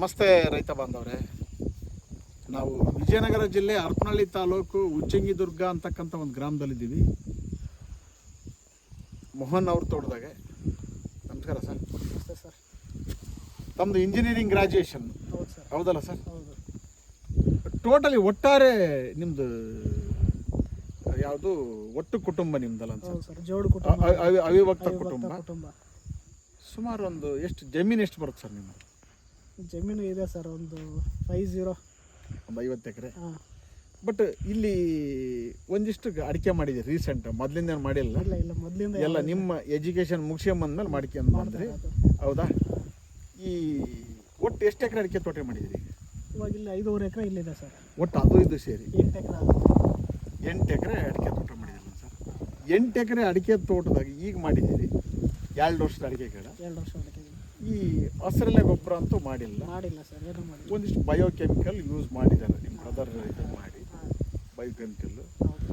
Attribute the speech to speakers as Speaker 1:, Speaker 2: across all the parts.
Speaker 1: ನಮಸ್ತೆ ರೈತ ಬಾಂಧವ್ರೆ ನಾವು ವಿಜಯನಗರ ಜಿಲ್ಲೆ ಹರಪನಹಳ್ಳಿ ತಾಲೂಕು ಉಚ್ಚಂಗಿ ದುರ್ಗ ಅಂತಕ್ಕಂಥ ಒಂದು ಗ್ರಾಮದಲ್ಲಿದ್ದೀವಿ ಮೋಹನ್ ಅವ್ರ ತೋಟದಾಗೆ ನಮಸ್ಕಾರ ಸರ್
Speaker 2: ಸರ್
Speaker 1: ತಮ್ಮದು ಇಂಜಿನಿಯರಿಂಗ್ ಗ್ರಾಜ್ಯುಯೇಷನ್
Speaker 2: ಹೌದು
Speaker 1: ಹೌದಲ್ಲ ಸರ್
Speaker 2: ಹೌದು
Speaker 1: ಟೋಟಲಿ ಒಟ್ಟಾರೆ ನಿಮ್ಮದು ಯಾವುದು ಒಟ್ಟು ಕುಟುಂಬ ನಿಮ್ದಲ್ಲ ಅವಿಭಕ್ತ ಕುಟುಂಬ
Speaker 2: ಕುಟುಂಬ
Speaker 1: ಸುಮಾರು ಒಂದು ಎಷ್ಟು ಜಮೀನು ಎಷ್ಟು ಬರುತ್ತೆ ಸರ್ ನಿಮ್ಮ
Speaker 2: ಜಮೀನು ಇದೆ ಸರ್ ಒಂದು ಫೈವ್ ಝೀರೋ
Speaker 1: ಒಂದು ಐವತ್ತು ಎಕರೆ
Speaker 2: ಹಾಂ
Speaker 1: ಬಟ್ ಇಲ್ಲಿ ಒಂದಿಷ್ಟು ಅಡಿಕೆ ಮಾಡಿದೆ ರೀಸೆಂಟ್ ಮೊದಲಿಂದ ಮಾಡಿಲ್ಲ
Speaker 2: ಇಲ್ಲ ಇಲ್ಲ ಮೊದಲಿಂದ
Speaker 1: ಎಲ್ಲ ನಿಮ್ಮ ಎಜುಕೇಷನ್ ಮಾಡಿಕೆ ಅಂತ ಮಾಡಿದ್ರಿ ಹೌದಾ ಈ ಒಟ್ಟು ಎಷ್ಟು ಎಕರೆ ಅಡಿಕೆ ತೋಟ ಮಾಡಿದಿರಿ
Speaker 2: ಇವಾಗ ಇಲ್ಲಿ ಐದೂವರೆ ಎಕರೆ ಇಲ್ಲಿದೆ ಸರ್
Speaker 1: ಒಟ್ಟು ಅದು ಇದು ಸೇರಿ
Speaker 2: ಎಂಟು ಎಕರೆ
Speaker 1: ಎಂಟು ಎಕರೆ ಅಡಿಕೆ ತೋಟ ಮಾಡಿದಿರಲ್ಲ ಸರ್ ಎಂಟು ಎಕರೆ ಅಡಿಕೆ ತೋಟದಾಗ ಈಗ ಮಾಡಿದ್ದೀರಿ ಎರಡು ವರ್ಷದ ಅಡಿಕೆ ಕೇಳ
Speaker 2: ಎರಡು ವರ್ಷ ಅಡಿಕೆ
Speaker 1: ಈ ಹಸಿರೆಲೆ ಗೊಬ್ಬರ ಅಂತೂ ಮಾಡಿಲ್ಲ
Speaker 2: ಮಾಡಿಲ್ಲ ಸರ್ ಒಂದಿಷ್ಟು ಮಾಡಿ
Speaker 1: ಒಂದಿಷ್ಟು ಬಯೋಕೆಮಿಕಲ್ ಯೂಸ್ ಮಾಡಿದ್ದಾರೆ ನಿಮ್ಮ ಬ್ರದರ್ ಇದು ಮಾಡಿ
Speaker 2: ಬಯೋಕೆಮಿಕಲ್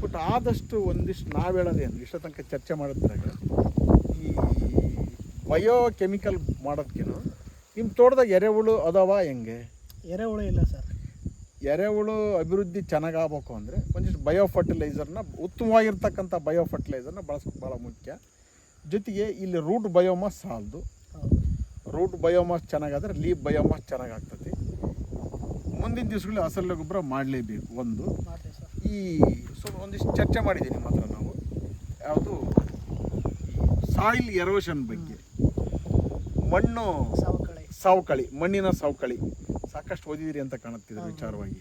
Speaker 1: ಬಟ್ ಆದಷ್ಟು ಒಂದಿಷ್ಟು ನಾವು ಹೇಳೋದೇನು ಇಷ್ಟ ತನಕ ಚರ್ಚೆ ಮಾಡಿದ್ರಾಗ ಈ ಬಯೋಕೆಮಿಕಲ್ ಮಾಡೋದ್ಕಿಂತ ನಿಮ್ಮ ತೋಟದಾಗ ಎರೆಹುಳು ಅದಾವ ಹೆಂಗೆ
Speaker 2: ಎರೆಹುಳು ಇಲ್ಲ ಸರ್
Speaker 1: ಎರೆಹುಳು ಅಭಿವೃದ್ಧಿ ಚೆನ್ನಾಗಾಗಬೇಕು ಅಂದರೆ ಒಂದಿಷ್ಟು ಬಯೋ ಫರ್ಟಿಲೈಸರ್ನ ಉತ್ತಮವಾಗಿರ್ತಕ್ಕಂಥ ಬಯೋ ಫರ್ಟಿಲೈಸರ್ನ ಬಳಸೋಕೆ ಭಾಳ ಮುಖ್ಯ ಜೊತೆಗೆ ಇಲ್ಲಿ ರೂಟ್ ಬಯೋಮಾಸ್ ಸಾಲದು ರೂಟ್ ಬಯೋಮಾಸ್ ಚೆನ್ನಾಗಾದ್ರೆ ಲೀಪ್ ಬಯೋಮಾಸ್ ಚೆನ್ನಾಗಾಗ್ತದೆ ಮುಂದಿನ ದಿವಸಗಳಲ್ಲಿ ಅಸಲ ಗೊಬ್ಬರ ಮಾಡಲೇಬೇಕು ಒಂದು ಈ ಸೊ ಒಂದಿಷ್ಟು ಚರ್ಚೆ ಮಾಡಿದ್ದೀನಿ ಮಾತ್ರ ನಾವು ಯಾವುದು ಸಾಯಿಲ್ ಎರೋಷನ್ ಬಗ್ಗೆ ಮಣ್ಣು
Speaker 2: ಸವಕಳಿ
Speaker 1: ಮಣ್ಣಿನ ಸವಕಳಿ ಸಾಕಷ್ಟು ಓದಿದಿರಿ ಅಂತ ಕಾಣುತ್ತಿದೆ ವಿಚಾರವಾಗಿ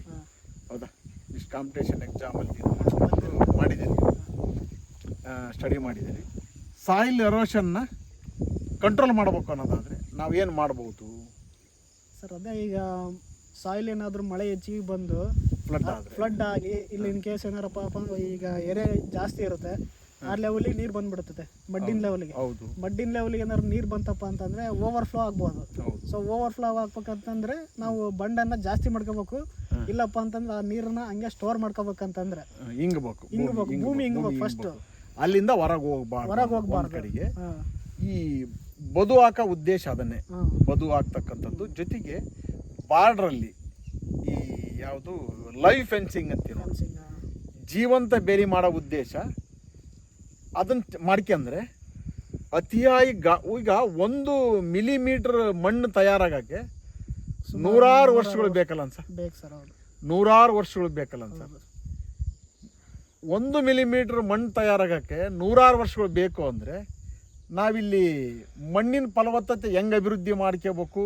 Speaker 1: ಹೌದಾ ಇಷ್ಟು ಕಾಂಪಿಟೇಷನ್ ಎಕ್ಸಾಮಲ್ಲಿ ಮಾಡಿದ್ದೀನಿ ಸ್ಟಡಿ ಮಾಡಿದ್ದೀನಿ ಸಾಯಿಲ್ ಎರೋಷನ್ನ ಕಂಟ್ರೋಲ್ ಮಾಡಬೇಕು ಅನ್ನೋದಾದ ನಾವು ಏನು ಮಾಡ್ಬೋದು
Speaker 2: ಸರ್ ಅದೇ ಈಗ ಸಾಯಿಲ್ ಏನಾದರೂ ಮಳೆ ಹೆಚ್ಚಿಗೆ ಬಂದು
Speaker 1: ಫ್ಲಡ್
Speaker 2: ಫ್ಲಡ್ ಆಗಿ ಇಲ್ಲಿ ಇನ್ ಕೇಸ್ ಏನಾರ ಪಾಪ ಈಗ ಎರೆ ಜಾಸ್ತಿ ಇರುತ್ತೆ ಆ ಲೆವೆಲಿಗೆ ನೀರು ಬಂದ್ಬಿಡ್ತದೆ ಮಡ್ಡಿನ ಲೆವೆಲ್ಗೆ ಮಡ್ಡಿನ ಲೆವೆಲ್ಗೆ ಏನಾದ್ರು ನೀರು ಬಂತಪ್ಪ ಅಂತಂದ್ರೆ ಓವರ್ ಫ್ಲೋ
Speaker 1: ಆಗ್ಬೋದು
Speaker 2: ಸೊ ಓವರ್ ಫ್ಲೋ ಆಗ್ಬೇಕಂತಂದ್ರೆ ನಾವು ಬಂಡನ್ನ ಜಾಸ್ತಿ ಮಾಡ್ಕೋಬೇಕು ಇಲ್ಲಪ್ಪ ಅಂತಂದ್ರೆ ಆ ನೀರನ್ನ ಹಂಗೆ ಸ್ಟೋರ್ ಮಾಡ್ಕೋಬೇಕಂತಂದ್ರೆ
Speaker 1: ಹಿಂಗಬೇಕು
Speaker 2: ಹಿಂಗಬೇಕು ಭೂಮಿ ಹಿಂಗಬೇಕು
Speaker 1: ಫಸ್ಟ್ ಅಲ್ಲಿಂದ ಹೊರಗೆ ಹೋಗ್ಬಾರ್ದು
Speaker 2: ಹೊರಗೆ ಹೋಗ್ಬಾರ್ದು
Speaker 1: ಕಡೆಗೆ ಈ ಬದು ಹಾಕೋ ಉದ್ದೇಶ ಅದನ್ನೇ ಬದು ಹಾಕ್ತಕ್ಕಂಥದ್ದು ಜೊತೆಗೆ ಬಾರ್ಡ್ರಲ್ಲಿ ಈ ಯಾವುದು ಲೈವ್ ಫೆನ್ಸಿಂಗ್ ಅಂತ ಜೀವಂತ ಬೇರಿ ಮಾಡೋ ಉದ್ದೇಶ ಅದನ್ನು ಮಾಡ್ಕೊಂಡ್ರೆ ಅತಿಯಾಗಿ ಗಾ ಈಗ ಒಂದು ಮಿಲಿಮೀಟರ್ ಮಣ್ಣು ತಯಾರಾಗಕ್ಕೆ ನೂರಾರು ವರ್ಷಗಳು ಬೇಕಲ್ಲ
Speaker 2: ಸರ್
Speaker 1: ನೂರಾರು ವರ್ಷಗಳು ಬೇಕಲ್ಲ
Speaker 2: ಸರ್
Speaker 1: ಒಂದು ಮಿಲಿಮೀಟರ್ ಮಣ್ಣು ತಯಾರಾಗಕ್ಕೆ ನೂರಾರು ವರ್ಷಗಳು ಬೇಕು ಅಂದರೆ ನಾವಿಲ್ಲಿ ಮಣ್ಣಿನ ಫಲವತ್ತತೆ ಹೆಂಗೆ ಅಭಿವೃದ್ಧಿ ಮಾಡ್ಕೋಬೇಕು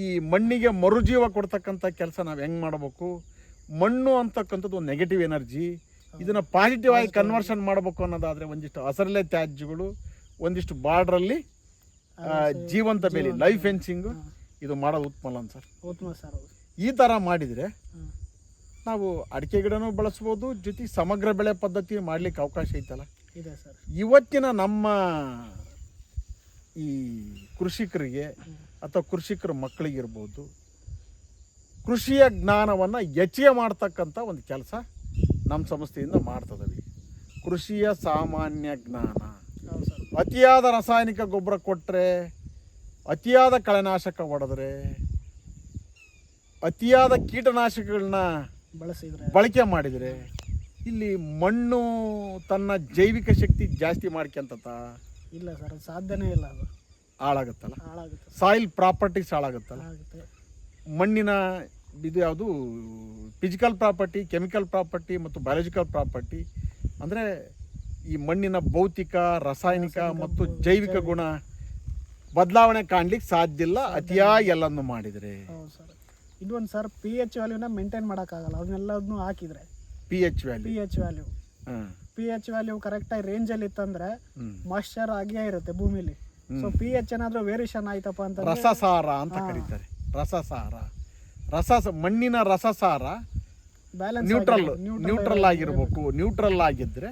Speaker 1: ಈ ಮಣ್ಣಿಗೆ ಮರುಜೀವ ಕೊಡ್ತಕ್ಕಂಥ ಕೆಲಸ ನಾವು ಹೆಂಗೆ ಮಾಡಬೇಕು ಮಣ್ಣು ಅಂತಕ್ಕಂಥದ್ದು ಒಂದು ನೆಗೆಟಿವ್ ಎನರ್ಜಿ ಇದನ್ನು ಪಾಸಿಟಿವ್ ಆಗಿ ಕನ್ವರ್ಷನ್ ಮಾಡಬೇಕು ಅನ್ನೋದಾದರೆ ಒಂದಿಷ್ಟು ಹಸರಲೆ ತ್ಯಾಜ್ಯಗಳು ಒಂದಿಷ್ಟು ಬಾರ್ಡ್ರಲ್ಲಿ ಜೀವಂತ ಬೆಲೆ ಲೈಫ್ ಫೆನ್ಸಿಂಗು ಇದು ಮಾಡೋದು ಅಲ್ಲ ಸರ್
Speaker 2: ಉತ್ತಮ ಸರ್
Speaker 1: ಈ ಥರ ಮಾಡಿದರೆ ನಾವು ಅಡಿಕೆ ಗಿಡನೂ ಬಳಸ್ಬೋದು ಜೊತೆಗೆ ಸಮಗ್ರ ಬೆಳೆ ಪದ್ಧತಿ ಮಾಡ್ಲಿಕ್ಕೆ ಅವಕಾಶ ಐತಲ್ಲ
Speaker 2: ಇದೆ ಸರ್
Speaker 1: ಇವತ್ತಿನ ನಮ್ಮ ಈ ಕೃಷಿಕರಿಗೆ ಅಥವಾ ಕೃಷಿಕರ ಮಕ್ಕಳಿಗಿರ್ಬೋದು ಕೃಷಿಯ ಜ್ಞಾನವನ್ನು ಹೆಚ್ಚಿಗೆ ಮಾಡ್ತಕ್ಕಂಥ ಒಂದು ಕೆಲಸ ನಮ್ಮ ಸಂಸ್ಥೆಯಿಂದ ಮಾಡ್ತದವಿ ಕೃಷಿಯ ಸಾಮಾನ್ಯ ಜ್ಞಾನ ಅತಿಯಾದ ರಾಸಾಯನಿಕ ಗೊಬ್ಬರ ಕೊಟ್ಟರೆ ಅತಿಯಾದ ಕಳೆನಾಶಕ ಹೊಡೆದ್ರೆ ಅತಿಯಾದ ಕೀಟನಾಶಕಗಳನ್ನ
Speaker 2: ಬಳಸಿದ್ರೆ
Speaker 1: ಬಳಕೆ ಮಾಡಿದರೆ ಇಲ್ಲಿ ಮಣ್ಣು ತನ್ನ ಜೈವಿಕ ಶಕ್ತಿ ಜಾಸ್ತಿ ಮಾಡ್ಕೊಂತತ
Speaker 2: ಇಲ್ಲ ಸರ್ ಸಾಧ್ಯನೇ ಇಲ್ಲ ಅದು
Speaker 1: ಹಾಳಾಗುತ್ತಲ್ಲ
Speaker 2: ಹಾಳಾಗುತ್ತೆ
Speaker 1: ಸಾಯಿಲ್ ಪ್ರಾಪರ್ಟೀಸ್ ಹಾಳಾಗುತ್ತಲ್ಲ ಮಣ್ಣಿನ ಇದು ಯಾವುದು ಫಿಸಿಕಲ್ ಪ್ರಾಪರ್ಟಿ ಕೆಮಿಕಲ್ ಪ್ರಾಪರ್ಟಿ ಮತ್ತು ಬಯಾಲಜಿಕಲ್ ಪ್ರಾಪರ್ಟಿ ಅಂದರೆ ಈ ಮಣ್ಣಿನ ಭೌತಿಕ ರಾಸಾಯನಿಕ ಮತ್ತು ಜೈವಿಕ ಗುಣ ಬದಲಾವಣೆ ಕಾಣ್ಲಿಕ್ಕೆ ಸಾಧ್ಯ ಇಲ್ಲ ಅತಿಯಾಗಿ ಎಲ್ಲನೂ ಮಾಡಿದರೆ
Speaker 2: ಸರ್ ಇದು ಒಂದು ಸರ್ ಪಿ ಎಚ್ ವ್ಯಾಲ್ಯೂನ ಮೇಂಟೈನ್ ಮಾಡೋಕ್ಕಾಗಲ್ಲ ಅವನ್ನೆಲ್ಲದನ್ನೂ ಹಾಕಿದರೆ
Speaker 1: P H
Speaker 2: P value H value P H value ಕರೆಕ್ಟಾಗಿ ರೇಂಜಲ್ಲಿ ಇತ್ತಂದ್ರೆ ಮಾಶ್ಚರ್ ಆಗಿಯೇ ಇರುತ್ತೆ ಭೂಮಿಲಿ ಸೊ ಪಿ ಎಚ್ ಏನಾದರೂ ವೇರಿಯೇಷನ್ ಆಯ್ತಪ್ಪ ಅಂತ
Speaker 1: ರಸಸಾರ ಅಂತ ಕರೀತಾರೆ ರಸಸಾರ ರಸ ಮಣ್ಣಿನ ರಸಸಾರ
Speaker 2: ಬ್ಯಾಲೆನ್ಸ್
Speaker 1: ನ್ಯೂಟ್ರಲ್ ನ್ಯೂಟ್ರಲ್ ಆಗಿರ್ಬೇಕು ನ್ಯೂಟ್ರಲ್ ಆಗಿದ್ರೆ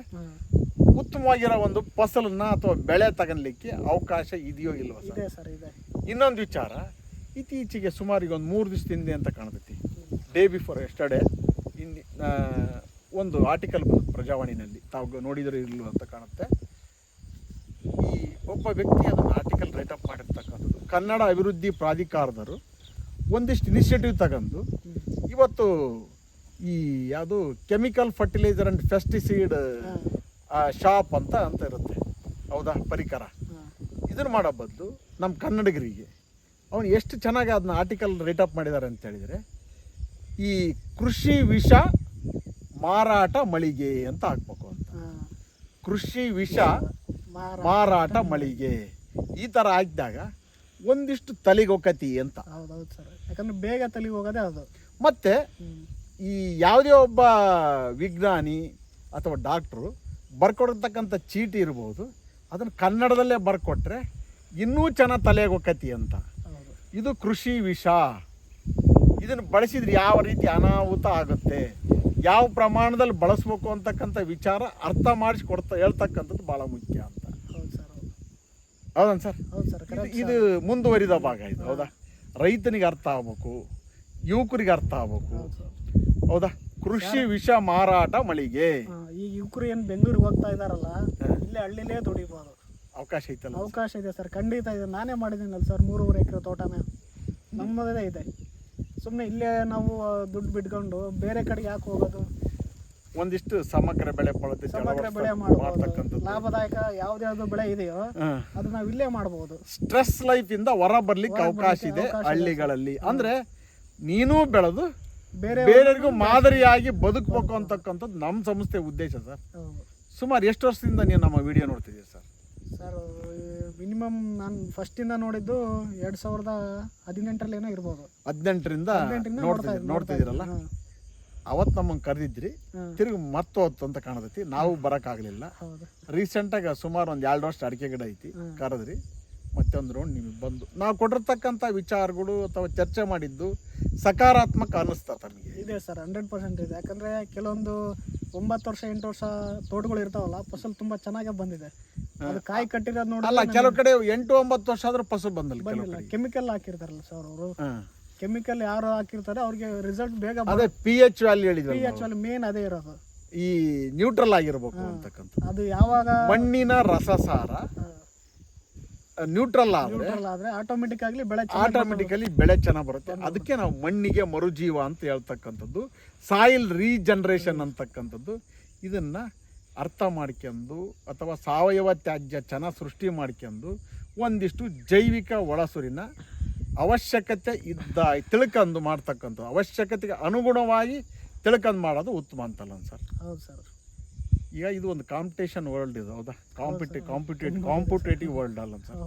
Speaker 1: ಉತ್ತಮವಾಗಿರೋ ಒಂದು ಫಸಲನ್ನ ಅಥವಾ ಬೆಳೆ ತಗೊಳ್ಲಿಕ್ಕೆ ಅವಕಾಶ ಇದೆಯೋ ಇಲ್ವೋ ಸರ್
Speaker 2: ಇದೆ ಸರ್ ಇದೆ
Speaker 1: ಇನ್ನೊಂದು ವಿಚಾರ ಇತ್ತೀಚೆಗೆ ಸುಮಾರಿಗೆ ಒಂದು ಮೂರು ದಿವಸದ ಹಿಂದೆ ಅಂತ ಕಾಣ್ತೈತಿ ಡೇ ಬಿಫೋರ್ ಎಸ್ಟರ್ಡೇ ಇನ್ ಒಂದು ಆರ್ಟಿಕಲ್ ಬಂತು ಪ್ರಜಾವಾಣಿನಲ್ಲಿ ತಾವು ನೋಡಿದರೆ ಇರಲು ಅಂತ ಕಾಣುತ್ತೆ ಈ ಒಬ್ಬ ವ್ಯಕ್ತಿ ಅದನ್ನು ಆರ್ಟಿಕಲ್ ರೈಟ್ ಅಪ್ ಮಾಡಿರ್ತಕ್ಕಂಥದ್ದು ಕನ್ನಡ ಅಭಿವೃದ್ಧಿ ಪ್ರಾಧಿಕಾರದರು ಒಂದಿಷ್ಟು ಇನಿಷಿಯೇಟಿವ್ ತಗೊಂಡು ಇವತ್ತು ಈ ಯಾವುದು chemical fertiliser and pesticide shop ಅಂತ ಅಂತ ಇರುತ್ತೆ ಹೌದಾ ಪರಿಕರ ಇದನ್ನು ಮಾಡೋ ಬದಲು ನಮ್ಮ ಕನ್ನಡಿಗರಿಗೆ ಅವನು ಎಷ್ಟು ಚೆನ್ನಾಗಿ ಅದನ್ನ ಆರ್ಟಿಕಲ್ ರೇಟ್ ಅಪ್ ಮಾಡಿದ್ದಾರೆ ಅಂತ ಹೇಳಿದರೆ ಈ ಕೃಷಿ ವಿಷ ಮಾರಾಟ ಮಳಿಗೆ ಅಂತ ಹಾಕ್ಬೇಕು ಅಂತ ಕೃಷಿ ವಿಷ ಮಾರಾಟ ಮಳಿಗೆ ಈ ಥರ ಹಾಕಿದಾಗ ಒಂದಿಷ್ಟು ತಲೆಗೆ
Speaker 2: ಹೋಗತಿ ಅಂತ ಯಾಕಂದ್ರೆ ಬೇಗ ತಲೆಗೆ ಹೋಗೋದೇ ಅದು
Speaker 1: ಮತ್ತೆ ಈ ಯಾವುದೇ ಒಬ್ಬ ವಿಜ್ಞಾನಿ ಅಥವಾ ಡಾಕ್ಟ್ರು ಬರ್ಕೊಡ್ತಕ್ಕಂಥ ಚೀಟಿ ಇರ್ಬೋದು ಅದನ್ನು ಕನ್ನಡದಲ್ಲೇ ಬರ್ಕೊಟ್ರೆ ಇನ್ನೂ ಚೆನ್ನಾಗಿ ತಲೆಗೆ ಹೋಗತಿ ಅಂತ ಇದು ಕೃಷಿ ವಿಷ ಇದನ್ನು ಬಳಸಿದ್ರೆ ಯಾವ ರೀತಿ ಅನಾಹುತ ಆಗುತ್ತೆ ಯಾವ ಪ್ರಮಾಣದಲ್ಲಿ ಬಳಸಬೇಕು ಅಂತಕ್ಕಂಥ ವಿಚಾರ ಅರ್ಥ ಕೊಡ್ತಾ ಹೇಳ್ತಕ್ಕಂಥದ್ದು ಭಾಳ ಮುಖ್ಯ ಅಂತ ಹೌದನ್ ಸರ್ ಇದು ಮುಂದುವರಿದ ಭಾಗ ಇದು ಹೌದಾ ರೈತನಿಗೆ ಅರ್ಥ ಆಗ್ಬೇಕು ಯುವಕರಿಗೆ ಅರ್ಥ ಆಗ್ಬೇಕು
Speaker 2: ಹೌದಾ
Speaker 1: ಕೃಷಿ ವಿಷ ಮಾರಾಟ ಮಳಿಗೆ
Speaker 2: ಈ ಯುವಕರು ಏನು ಬೆಂಗಳೂರಿಗೆ ಹೋಗ್ತಾ ಇದಾರಲ್ಲ ಇಲ್ಲೇ ಹಳ್ಳಿಲೇ ದುಡಿಬೋದು
Speaker 1: ಅವಕಾಶ ಐತಲ್ಲ
Speaker 2: ಅವಕಾಶ ಇದೆ ಸರ್ ಖಂಡಿತ ಇದೆ ನಾನೇ ಮಾಡಿದ್ದೀನಲ್ಲ ಸರ್ ಮೂರುವರೆ ಎಕರೆ ತೋಟನೇ ನಮ್ಮದೇ ಇದೆ ಸುಮ್ಮನೆ ಇಲ್ಲೇ ನಾವು ದುಡ್ಡು ಬಿಟ್ಕೊಂಡು ಬೇರೆ ಕಡೆ ಯಾಕೆ ಹೋಗೋದು
Speaker 1: ಒಂದಿಷ್ಟು ಸಮಗ್ರ ಬೆಳೆ ಪದ್ಧತಿ
Speaker 2: ಸಮಗ್ರ ಬೆಳೆ
Speaker 1: ಮಾಡಬಹುದು
Speaker 2: ಲಾಭದಾಯಕ ಯಾವ್ದ್ಯಾವ್ದು ಬೆಳೆ ಇದೆಯೋ ಅದು ನಾವು ಇಲ್ಲೇ ಮಾಡಬಹುದು
Speaker 1: ಸ್ಟ್ರೆಸ್ ಲೈಫ್ ಇಂದ ಹೊರ ಬರ್ಲಿಕ್ಕೆ ಅವಕಾಶ ಇದೆ ಹಳ್ಳಿಗಳಲ್ಲಿ ಅಂದ್ರೆ ನೀನು ಬೆಳೆದು
Speaker 2: ಬೇರೆ
Speaker 1: ಬೇರೆಯವರಿಗೂ ಮಾದರಿಯಾಗಿ ಬದುಕಬೇಕು ಅಂತಕ್ಕಂಥದ್ದು ನಮ್ಮ ಸಂಸ್ಥೆ ಉದ್ದೇಶ ಸರ್ ಸುಮಾರು ಎಷ್ಟು ವರ್ಷದಿಂದ ನೀವು ನಮ್ಮ ವಿಡಿಯೋ ನೋಡ್ತಿದ್ದೀರಿ ಸರ್
Speaker 2: ಸರ್ ಮಿನಿಮಮ್ ನಾನು ಫಸ್ಟ್ ಇಂದ ನೋಡಿದ್ದು ಎರಡು ಸಾವಿರದ ಹದಿನೆಂಟರಲ್ಲಿ ಏನೋ ಇರ್ಬೋದು
Speaker 1: ಹದಿನೆಂಟರಿಂದ
Speaker 2: ನೋಡ್ತಾ ನೋಡ್ತಾ
Speaker 1: ನೋಡ್ತಿದ್ದೀರಲ್ಲ ಅವತ್ತು ನಮ್ಮನ್ನು ಕರೆದಿದ್ರಿ ತಿರುಗಿ ಮತ್ತೊತ್ತು ಅಂತ ಕಾಣತೈತಿ ನಾವು ಬರೋಕ್ಕಾಗಲಿಲ್ಲ
Speaker 2: ಹೌದು
Speaker 1: ರೀಸೆಂಟಾಗಿ ಸುಮಾರು ಒಂದು ಎರಡು ವರ್ಷ ಅಡಿಕೆ ಗಿಡ ಐತಿ ಕರದ್ರಿ ಮತ್ತೊಂದು ರೌಂಡ್ ನಿಮಗೆ ಬಂದು ನಾವು ಕೊಟ್ಟಿರ್ತಕ್ಕಂಥ ವಿಚಾರಗಳು ಅಥವಾ ಚರ್ಚೆ ಮಾಡಿದ್ದು ಸಕಾರಾತ್ಮಕ ಅನ್ನಿಸ್ತಾ ತಮಗೆ
Speaker 2: ಇದೆ ಸರ್ ಹಂಡ್ರೆಡ್ ಪರ್ಸೆಂಟ್ ಇದೆ ಯಾಕಂದರೆ ಕೆಲವೊಂದು ಒಂಬತ್ತು ವರ್ಷ ಎಂಟು ವರ್ಷ ತೋಟಗಳು ಇರ್ತಾವಲ್ಲ ಫಸಲು ತುಂಬಾ ಚೆನ್ನಾಗೆ ಬಂದಿದೆ ಅದು ಕಾಯಿ ಕಟ್ಟಿರೋದು ನೋಡಿ
Speaker 1: ಕೆಲವು ಕಡೆ ಎಂಟು ಒಂಬತ್ತು ವರ್ಷ ಆದ್ರೂ ಫಸಲು ಬಂದಿಲ್ಲ
Speaker 2: ಬಂದಿಲ್ಲ ಕೆಮಿಕಲ್ ಹಾಕಿರ್ತಾರಲ್ಲ ಸರ್ ಅವರು ಕೆಮಿಕಲ್ ಯಾರು ಹಾಕಿರ್ತಾರೆ ಅವ್ರಿಗೆ ರಿಸಲ್ಟ್ ಬೇಗ
Speaker 1: ಅದೇ ಪಿ ಎಚ್ ವ್ಯಾಲ್ಯೂ
Speaker 2: ಹೇಳಿದ್ರು
Speaker 1: ಪಿ
Speaker 2: ಎಚ್ ವ್ಯಾಲ್ಯೂ ಮೇನ್ ಅದೇ ಇರೋದು
Speaker 1: ಈ ನ್ಯೂಟ್ರಲ್ ಆಗಿರ್ಬೇಕು ಅಂತಕ್ಕಂಥ
Speaker 2: ಅದು ಯಾವಾಗ
Speaker 1: ಮಣ್ಣಿನ ರಸಸಾರ ನ್ಯೂಟ್ರಲ್ ಆದ್ರೆ
Speaker 2: ಆದರೆ ಆಟೋಮೆಟಿಕ್ ಆಗಲಿ ಬೆಳೆ
Speaker 1: ಆಟೋಮೆಟಿಕಲಿ ಬೆಳೆ ಚೆನ್ನಾಗಿ ಬರುತ್ತೆ ಅದಕ್ಕೆ ನಾವು ಮಣ್ಣಿಗೆ ಮರುಜೀವ ಅಂತ ಹೇಳ್ತಕ್ಕಂಥದ್ದು ಸಾಯಿಲ್ ರೀಜನ್ರೇಷನ್ ಅಂತಕ್ಕಂಥದ್ದು ಇದನ್ನು ಅರ್ಥ ಮಾಡ್ಕೊಂಡು ಅಥವಾ ಸಾವಯವ ತ್ಯಾಜ್ಯ ಚೆನ್ನಾಗಿ ಸೃಷ್ಟಿ ಮಾಡ್ಕೊಂಡು ಒಂದಿಷ್ಟು ಜೈವಿಕ ಒಳಸುರಿನ ಅವಶ್ಯಕತೆ ಇದ್ದ ತಿಳ್ಕಂದು ಮಾಡ್ತಕ್ಕಂಥ ಅವಶ್ಯಕತೆಗೆ ಅನುಗುಣವಾಗಿ ತಿಳ್ಕಂದು ಮಾಡೋದು ಉತ್ತಮ ಅಂತಲ್ಲ ಸರ್
Speaker 2: ಹೌದು ಸರ್
Speaker 1: ಈಗ ಇದು ಒಂದು ಕಾಂಪಿಟೇಷನ್ ವರ್ಲ್ಡ್ ಇದು ಹೌದಾ ಕಾಂಪಿಟೇ ಕಾಂಪಿಟೇಟಿವ್ ಕಾಂಪಿಟೇಟಿವ್ ವರ್ಲ್ಡ್ ಅಲ್ಲ ಸರ್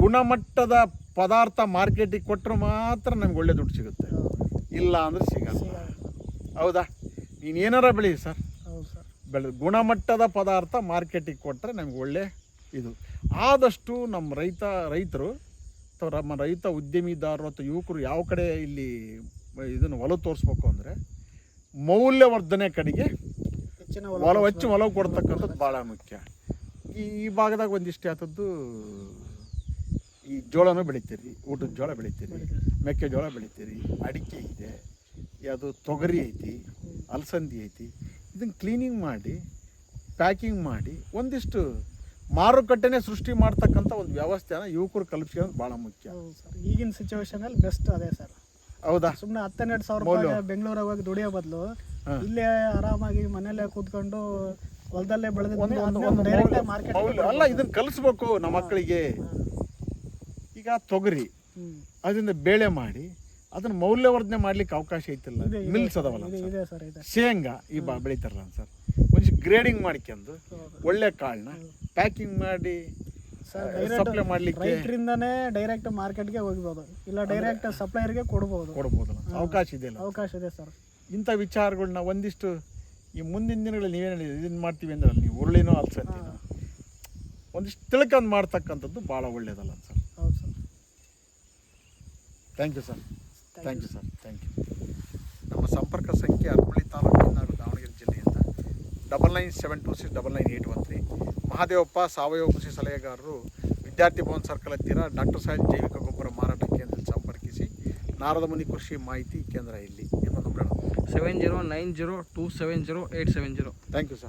Speaker 1: ಗುಣಮಟ್ಟದ ಪದಾರ್ಥ ಮಾರ್ಕೆಟಿಗೆ ಕೊಟ್ಟರೆ ಮಾತ್ರ ನಮ್ಗೆ ಒಳ್ಳೆ ದುಡ್ಡು ಸಿಗುತ್ತೆ ಇಲ್ಲ ಅಂದರೆ ಸಿಗಲ್ಲ ಹೌದಾ ನೀನು ಏನಾರ ಬೆಳಿ ಸರ್ ಬೆಳೆ ಗುಣಮಟ್ಟದ ಪದಾರ್ಥ ಮಾರ್ಕೆಟಿಗೆ ಕೊಟ್ಟರೆ ನಮ್ಗೆ ಒಳ್ಳೆ ಇದು ಆದಷ್ಟು ನಮ್ಮ ರೈತ ರೈತರು ಅಥವಾ ನಮ್ಮ ರೈತ ಉದ್ಯಮಿದಾರರು ಅಥವಾ ಯುವಕರು ಯಾವ ಕಡೆ ಇಲ್ಲಿ ಇದನ್ನು ಒಲವು ತೋರಿಸ್ಬೇಕು ಅಂದರೆ ಮೌಲ್ಯವರ್ಧನೆ ಕಡೆಗೆ ಒಲವು ಹಚ್ಚಿ ಒಲವು ಕೊಡ್ತಕ್ಕಂಥದ್ದು ಭಾಳ ಮುಖ್ಯ ಈ ಈ ಭಾಗದಾಗ ಒಂದಿಷ್ಟು ಆತದ್ದು ಈ ಜೋಳನೂ ಬೆಳಿತೀರಿ ಊಟದ ಜೋಳ ಬೆಳಿತೀರಿ ಮೆಕ್ಕೆಜೋಳ ಬೆಳಿತೀರಿ ಅಡಿಕೆ ಇದೆ ಅದು ತೊಗರಿ ಐತಿ ಅಲಸಂದಿ ಐತಿ ಇದನ್ನು ಕ್ಲೀನಿಂಗ್ ಮಾಡಿ ಪ್ಯಾಕಿಂಗ್ ಮಾಡಿ ಒಂದಿಷ್ಟು ಮಾರುಕಟ್ಟೆನೇ ಸೃಷ್ಟಿ ಮಾಡ್ತಕ್ಕಂಥ ಒಂದು ವ್ಯವಸ್ಥೆನ ಯುವಕರು ಕಲ್ಪಿಸ್ಕೊಳ್ಳೋದು ಭಾಳ ಮುಖ್ಯ
Speaker 2: ಸರ್ ಈಗಿನ ಸಿಚುವೇಶನಲ್ಲಿ ಬೆಸ್ಟ್ ಅದೇ ಸರ್
Speaker 1: ಹೌದಾ
Speaker 2: ಸುಮ್ಮನೆ ಹತ್ತೆರಡು ಸಾವಿರ ಬೆಂಗಳೂರಾಗ ಹೋಗಿ ದುಡಿಯೋ ಬದಲು ಇಲ್ಲೇ ಆರಾಮಾಗಿ ಮನೆಯಲ್ಲೇ ಕೂತ್ಕೊಂಡು ಹೊಲದಲ್ಲೇ
Speaker 1: ಬೆಳೆದ
Speaker 2: ಮಾರ್ಕೆಟ್
Speaker 1: ಅಲ್ಲ ಇದನ್ನ ಕಲಿಸ್ಬೇಕು ನಮ್ಮ ಮಕ್ಕಳಿಗೆ ಈಗ ತೊಗರಿ ಅದರಿಂದ ಬೇಳೆ ಮಾಡಿ ಅದನ್ನ ಮೌಲ್ಯವರ್ಧನೆ ಮಾಡ್ಲಿಕ್ಕೆ ಅವಕಾಶ ಐತಿಲ್ಲ ಮಿಲ್ಸ್ ಅದಾವಲ್ಲ ಶೇಂಗಾ ಈ ಬಾ ಬೆಳಿತಾರಲ್ಲ ಸರ್ ಒಂದು ಗ್ರೇಡಿಂಗ್ ಮಾಡ್ಕೊಂಡು ಒಳ್ಳೆ ಕಾಳನ್ನ ಪ್ಯಾಕಿಂಗ್ ಮಾಡಿ ಸಪ್ಲೈ ಮಾಡ್ಲಿಕ್ಕೆ
Speaker 2: ರೈತರಿಂದನೇ ಡೈರೆಕ್ಟ್ ಮಾರ್ಕೆಟ್ಗೆ ಹೋಗ್ಬೋದು ಇಲ್ಲ ಡೈರೆಕ್ಟ್ ಸಪ್ಲೈಯರ್ಗೆ ಕೊಡ್ಬೋದು
Speaker 1: ಕೊಡ್ಬೋದಲ್ಲ ಅವಕಾಶ ಇದೆ
Speaker 2: ಅವಕಾಶ ಇದೆ ಸರ್
Speaker 1: ಇಂಥ ವಿಚಾರಗಳನ್ನ ಒಂದಿಷ್ಟು ಈ ಮುಂದಿನ ದಿನಗಳಲ್ಲಿ ನೀವೇನು ಇದನ್ನು ಮಾಡ್ತೀವಿ ಅಂದ್ರೆ ನೀವು ಉರುಳಿನೋ ಅಲ್ಸಂತೀನೋ ಒಂದಿಷ್ಟು ತಿಳ್ಕೊಂಡು ಮಾಡ್ತಕ್ಕಂಥದ್ದು ಭಾಳ ಒಳ್ಳೆಯದಲ್ಲ ಸರ್
Speaker 2: ಹೌದು sir
Speaker 1: thank you sir thank you sir thank you ನಮ್ಮ ಸಂಪರ್ಕ ಸಂಖ್ಯೆ ಅರ್ಪಳ್ಳಿ ತಾಲೂಕಿನ ದಾವಣಗೆರೆ ಜಿಲ್ಲೆಯಿಂದ double nine seven two six double nine eight one three Mahadevappa ಸಾವಯವ ಕೃಷಿ ಸಲಹೆಗಾರರು ವಿದ್ಯಾರ್ಥಿ ಭವನ್ ಸರ್ಕಲ್ ಹತ್ತಿರ ಡಾಕ್ಟರ್ ಸಾಹೇಬ್ ಜೈವಿಕ ಗೊಬ್ಬರ ಮಾರಾಟ ಕೇಂದ್ರ ಸಂಪರ್ಕಿಸಿ ನಾರದ ಮುನಿ ಕೃಷಿ ಮಾಹಿತಿ ಕೇಂದ್ರ ಇಲ್ಲಿ
Speaker 3: 7090270 870.
Speaker 1: Thank you, sir.